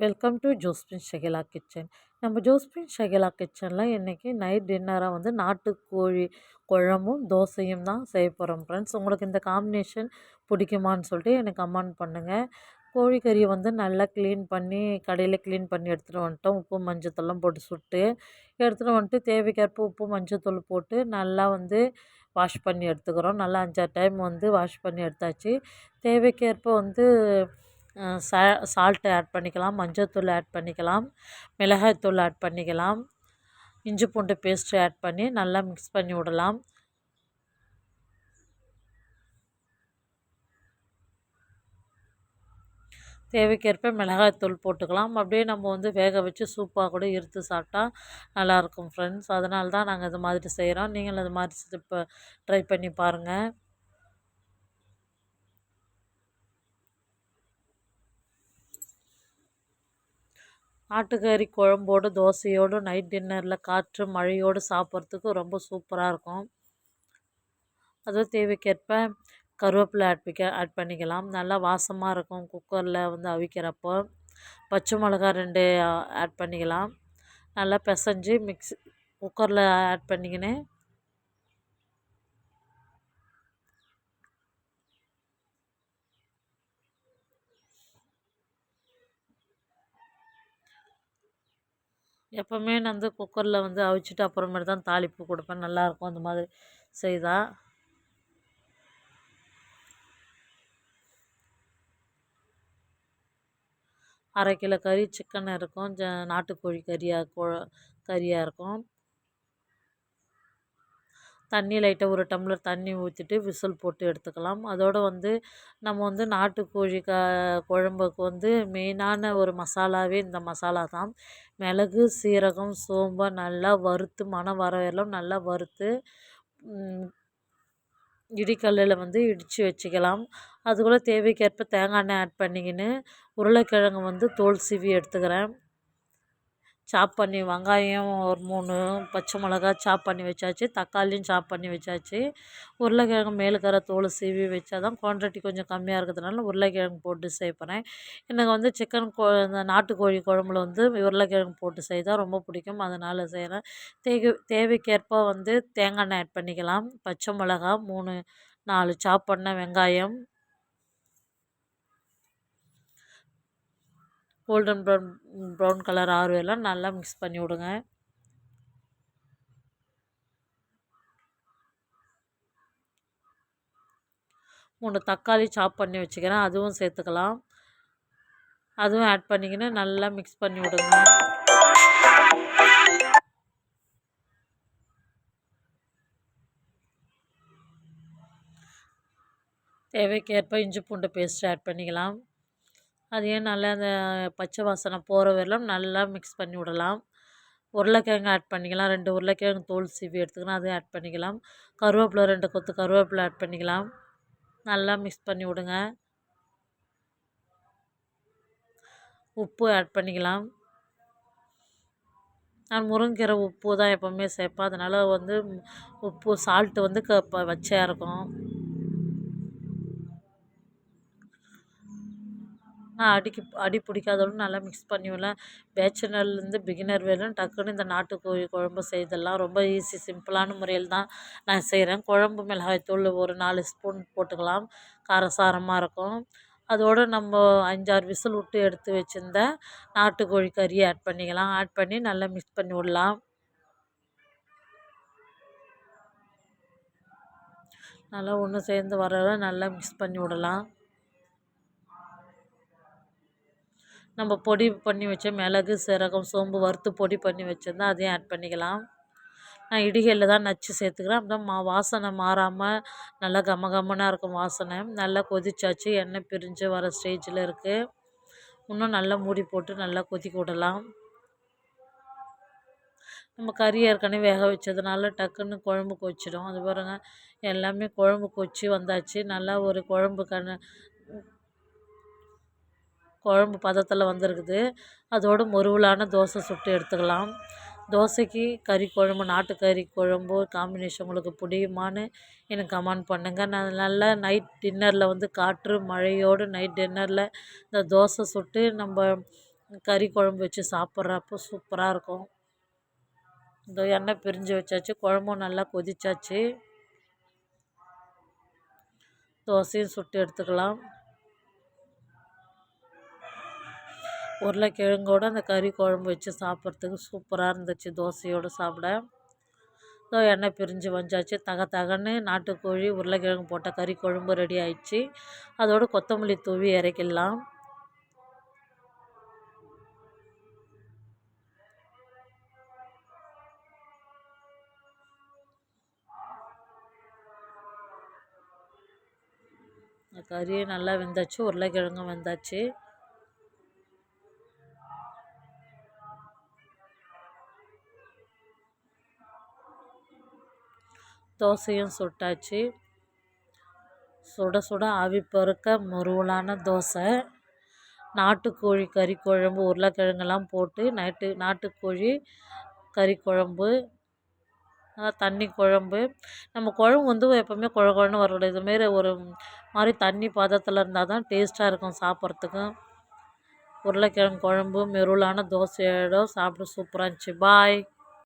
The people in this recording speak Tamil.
Welcome to Josephine Shakila kitchen. நம்ம ஜோஸ்பின் ஷகிலா கிச்சனில் இன்றைக்கி நைட் டின்னராக வந்து நாட்டுக்கோழி குழம்பும் தோசையும் தான் செய்ய போகிறோம் ஃப்ரெண்ட்ஸ் உங்களுக்கு இந்த காம்பினேஷன் பிடிக்குமான்னு சொல்லிட்டு எனக்கு கமெண்ட் பண்ணுங்கள் கோழிக்கறியை வந்து நல்லா க்ளீன் பண்ணி கடையில் க்ளீன் பண்ணி எடுத்துகிட்டு வந்துட்டோம். உப்பு மஞ்சத்தூள்லாம் போட்டு சுட்டு எடுத்துகிட்டு வந்துட்டு தேவைக்கேற்ப உப்பு மஞ்சத்தூள் போட்டு நல்லா வந்து வாஷ் பண்ணி எடுத்துக்கிறோம். நல்லா அஞ்சாறு டைம் வந்து வாஷ் பண்ணி எடுத்தாச்சு. தேவைக்கேற்ப வந்து சா சால்ட்டு ஆட் பண்ணிக்கலாம் மஞ்சள்தூள் ஆட் பண்ணிக்கலாம் மிளகாய்த்தூள் ஆட் பண்ணிக்கலாம் இஞ்சி பூண்டு பேஸ்ட்டு ஆட் பண்ணி நல்லா மிக்ஸ் பண்ணி விடலாம். தேவைக்கேற்ப மிளகாய்த்தூள் போட்டுக்கலாம். அப்படியே நம்ம வந்து வேக வச்சு சூப்பாக கூட இருத்து சாப்பிட்டா நல்லாயிருக்கும் ஃப்ரெண்ட்ஸ் அதனால தான் நாங்கள் இது மாதிரி செய்கிறோம் நீங்களும் அது மாதிரி இப்போ ட்ரை பண்ணி பாருங்கள் ஆட்டுக்கறி குழம்போடு தோசையோடு நைட் டின்னரில் காற்று மழையோடு சாப்பிட்றதுக்கு ரொம்ப சூப்பராக இருக்கும். அதுவும் தேவைக்கேற்ப கருவேப்பிலை ஆட் பிக்க ஆட் பண்ணிக்கலாம். நல்லா வாசமாக இருக்கும் குக்கரில் வந்து அவிக்கிறப்போ. பச்சை மிளகா ரெண்டு ஆட் பண்ணிக்கலாம். நல்லா பிசைஞ்சு மிக்ஸி குக்கரில் ஆட் பண்ணிக்கின்னு எப்போவுமே நான் வந்து குக்கரில் வந்து அவிச்சிட்டு அப்புறமேட்டு தான் தாளிப்பு கொடுப்பேன். நல்லாயிருக்கும் அந்த மாதிரி செய்தால் அரை கிலோ கறி சிக்கன் இருக்கும். ஜ நாட்டுக்கோழி கறியாக கோ கறியாக இருக்கும். தண்ணி லைட்டாக ஒரு டம்ளர் தண்ணி ஊற்றிட்டு விசில் போட்டு எடுத்துக்கலாம். அதோடு வந்து நம்ம வந்து நாட்டுக்கோழி க குழம்புக்கு வந்து மெயினான ஒரு மசாலாவே இந்த மசாலா தான். மிளகு சீரகம் சோம்பை நல்லா வறுத்து மணம் வர நல்லா வறுத்து இடிக்கல்லில் வந்து இடித்து வச்சுக்கலாம். அதுக்குள்ளே தேவைக்கேற்ப தேங்காய் எண்ணெய் ஆட் பண்ணிக்கின்னு உருளைக்கிழங்கு வந்து தோல் சீவி எடுத்துக்கிறேன். சாப் பண்ணி வெங்காயம் ஒரு மூணு பச்சை மிளகா சாப் பண்ணி வச்சாச்சு தக்காளியும் சாப் பண்ணி வச்சாச்சு. உருளைக்கிழங்கு மேலுக்கர தோல் சீவி வச்சா தான் குவான்டிட்டி கொஞ்சம் கம்மியாக இருக்கிறதுனால உருளைக்கிழங்கு போட்டு செய்யப்போகிறேன் எனக்கு வந்து சிக்கன் கோ இந்த நாட்டுக்கோழி குழம்புல வந்து உருளைக்கிழங்கு போட்டு செய்தால் ரொம்ப பிடிக்கும். அதனால் செய்கிறேன் தேவை தேவைக்கேற்ப வந்து தேங்காய் எண்ணெய் ஆட் பண்ணிக்கலாம். பச்சை மிளகா மூணு நாலு சாப் பண்ண வெங்காயம் கோல்டன் ப்ரௌன் ப்ரௌன் கலர் ஆறுவெல்லாம் நல்லா மிக்ஸ் பண்ணி விடுங்க. மூணு தக்காளி சாப் பண்ணி வச்சுக்கிறேன். அதுவும் சேர்த்துக்கலாம். அதுவும் ஆட் பண்ணிக்கின்னு நல்லா மிக்ஸ் பண்ணி விடுங்க. தேவைக்கேற்ப இஞ்சி பூண்டு பேஸ்ட் ஆட் பண்ணிக்கலாம். அதையும் நல்லா அந்த பச்சை வாசனை போகிற வரையிலும் நல்லா மிக்ஸ் பண்ணி விடலாம். உருளைக்கிழங்கு ஆட் பண்ணிக்கலாம். ரெண்டு உருளைக்கிழங்கு தோல் சீவி எடுத்துக்கலாம் அதையும் ஆட் பண்ணிக்கலாம். கருவேப்பிலை ரெண்டு கொத்து கருவேப்பிலை ஆட் பண்ணிக்கலாம். நல்லா மிக்ஸ் பண்ணி விடுங்க. உப்பு ஆட் பண்ணிக்கலாம். நான் முருங்கீரை உப்பு தான் எப்போவுமே சேர்ப்பேன். அதனால் வந்து உப்பு சால்ட்டு வந்து க வச்சையாக இருக்கும் அடிக்கு அடி பிடிக்காதளவு நல்லா மிக்ஸ் பண்ணிவிடுவேன். பேச்சுலர்லேருந்து பிகினர் வரையும் டக்குன்னு இந்த நாட்டுக்கோழி குழம்பு செய்தெல்லாம் ரொம்ப ஈஸி சிம்பிளான முறையில் தான் நான் செய்கிறேன் குழம்பு மிளகாய் தூள் ஒரு நாலு ஸ்பூன் போட்டுக்கலாம். காரசாரமாக இருக்கும். அதோடு நம்ம அஞ்சாறு விசில் விட்டு எடுத்து வச்சுருந்த நாட்டுக்கோழி கறியை ஆட் பண்ணிக்கலாம். ஆட் பண்ணி நல்லா மிக்ஸ் பண்ணி விடலாம். நல்லா ஒன்று சேர்ந்து வர நல்லா மிக்ஸ் பண்ணி விடலாம். நம்ம பொடி பண்ணி வச்ச மிளகு சீரகம் சோம்பு வறுத்து பொடி பண்ணி வச்சுருந்தா அதையும் ஆட் பண்ணிக்கலாம். நான் இடிகளில் தான் நச்சு சேர்த்துக்கிறேன். அப்போ மா வாசனை மாறாமல் நல்லா கம கமனாக இருக்கும் வாசனை. நல்லா கொதிச்சாச்சு. எண்ணெய் பிரிஞ்சு வர ஸ்டேஜில் இருக்குது இன்னும் நல்லா மூடி போட்டு நல்லா கொதிக்க விடலாம். நம்ம கறி ஏற்கனவே வேக வச்சதுனால டக்குன்னு குழம்பு கொச்சிடும் அது பாருங்கள் எல்லாமே குழம்பு கொச்சி வந்தாச்சு. நல்லா ஒரு குழம்பு கண்ணு குழம்பு பதத்தில் வந்திருக்குது. அதோடு மொறுவலான தோசை சுட்டு எடுத்துக்கலாம். தோசைக்கு கறி குழம்பு நாட்டுக்கறி குழம்பு காம்பினேஷன் உங்களுக்கு பிடிக்குமான்னு எனக்கு கமெண்ட் பண்ணுங்கள் நான் நல்லா நைட் டின்னரில் வந்து காற்று மழையோடு நைட் டின்னரில் இந்த தோசை சுட்டு நம்ம கறி குழம்பு வச்சு சாப்பிட்றப்போ சூப்பராக இருக்கும். இந்த எண்ணெய் பிரிஞ்சு வச்சாச்சு. குழம்பும் நல்லா கொதிச்சாச்சு. தோசையும் சுட்டு எடுத்துக்கலாம். உருளைக்கிழங்கோட அந்த கறி குழம்பு வச்சு சாப்பிட்றதுக்கு சூப்பராக இருந்துச்சு. தோசையோடு சாப்பிட. ஸோ எண்ணெய் பிரிஞ்சு வந்தாச்சு. தக தகன்னு நாட்டுக்கோழி உருளைக்கிழங்கு போட்ட கறி குழம்பு ரெடி ஆயிடுச்சு. அதோடு கொத்தமல்லி தூவி இறக்கிடலாம். கறியும் நல்லா வெந்தாச்சு. உருளைக்கிழங்கும் வெந்தாச்சு. தோசையும் சுட்டாச்சு. சுட சுட ஆவி பறக்க முருவலான தோசை. நாட்டுக்கோழி கறி குழம்பு உருளைக்கிழங்கெல்லாம் போட்டு நைட்டு நாட்டுக்கோழி கறி குழம்பு தண்ணி குழம்பு. நம்ம குழம்பு வந்து எப்போவுமே குழ குழன்னு வரக்கூடாது இதுமாரி ஒரு மாதிரி தண்ணி பதத்தில் இருந்தால் தான் டேஸ்ட்டாக இருக்கும் சாப்பிட்றதுக்கும் உருளைக்கிழங்கு குழம்பு மெருவலான தோசையோட சாப்பிட சூப்பராக இருந்துச்சு. பாய்